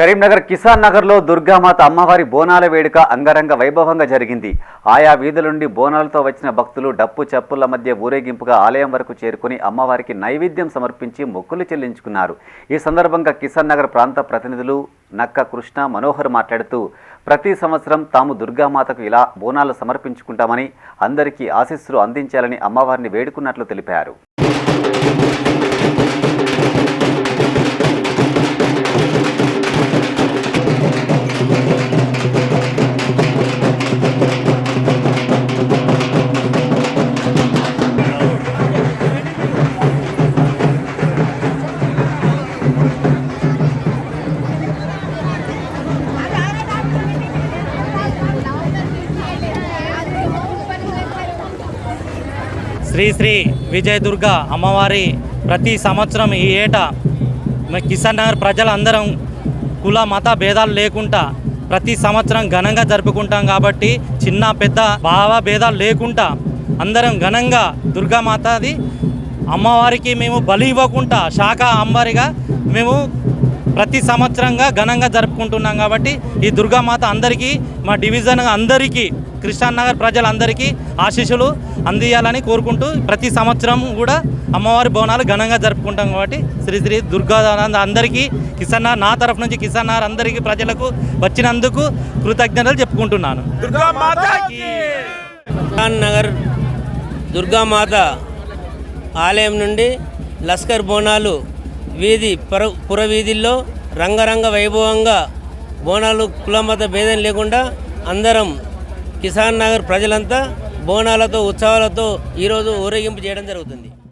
కరీంనగర్ కిసాన్ నగర్లో దుర్గామాత అమ్మవారి బోనాల వేడుక అంగరంగ వైభవంగా జరిగింది. ఆయా వీధుల నుండి బోనాలతో వచ్చిన భక్తులు డప్పు చప్పుల మధ్య ఊరేగింపుగా ఆలయం వరకు చేరుకుని అమ్మవారికి నైవేద్యం సమర్పించి మొక్కులు చెల్లించుకున్నారు. ఈ సందర్భంగా కిసాన్ నగర్ ప్రాంత ప్రతినిధులు నక్క కృష్ణ మనోహర్ మాట్లాడుతూ ప్రతి సంవత్సరం తాము దుర్గామాతకు ఇలా బోనాలు సమర్పించుకుంటామని అందరికీ ఆశీస్సులు అందించాలని అమ్మవారిని వేడుకున్నట్లు తెలిపారు. శ్రీ శ్రీ విజయదుర్గ అమ్మవారి ప్రతి సంవత్సరం ఈ ఏటా కిసాన్ నగర్ ప్రజలందరం కుల మత భేదాలు లేకుండా ప్రతి సంవత్సరం ఘనంగా జరుపుకుంటాం కాబట్టి చిన్న పెద్ద భావ భేదాలు లేకుండా అందరం ఘనంగా దుర్గామాతది అమ్మవారికి మేము బలి ఇవ్వకుండా శాఖ అమ్మవారిగా మేము ప్రతి సంవత్సరంగా ఘనంగా జరుపుకుంటున్నాం కాబట్టి ఈ దుర్గామాత అందరికీ మా డివిజన్ అందరికీ కృష్ణానగర్ నగర్ ప్రజలందరికీ ఆశీస్సులు అందియాలని కోరుకుంటూ ప్రతి సంవత్సరం కూడా అమ్మవారి బోనాలు ఘనంగా జరుపుకుంటాం కాబట్టి శ్రీ శ్రీ దుర్గా అందరికీ కిసాన్ నా తరఫు నుంచి కిసాన్ నగర్ అందరికీ ప్రజలకు వచ్చినందుకు కృతజ్ఞతలు చెప్పుకుంటున్నాను. నగర్ దుర్గామాత ఆలయం నుండి లస్కర్ బోనాలు వీధి పుర పురవీధుల్లో రంగరంగ వైభవంగా బోనాలు కులమత భేదం లేకుండా అందరం కిసాన్ నగర్ ప్రజలంతా బోనాలతో ఉత్సవాలతో ఈరోజు ఊరేగింపు చేయడం జరుగుతుంది.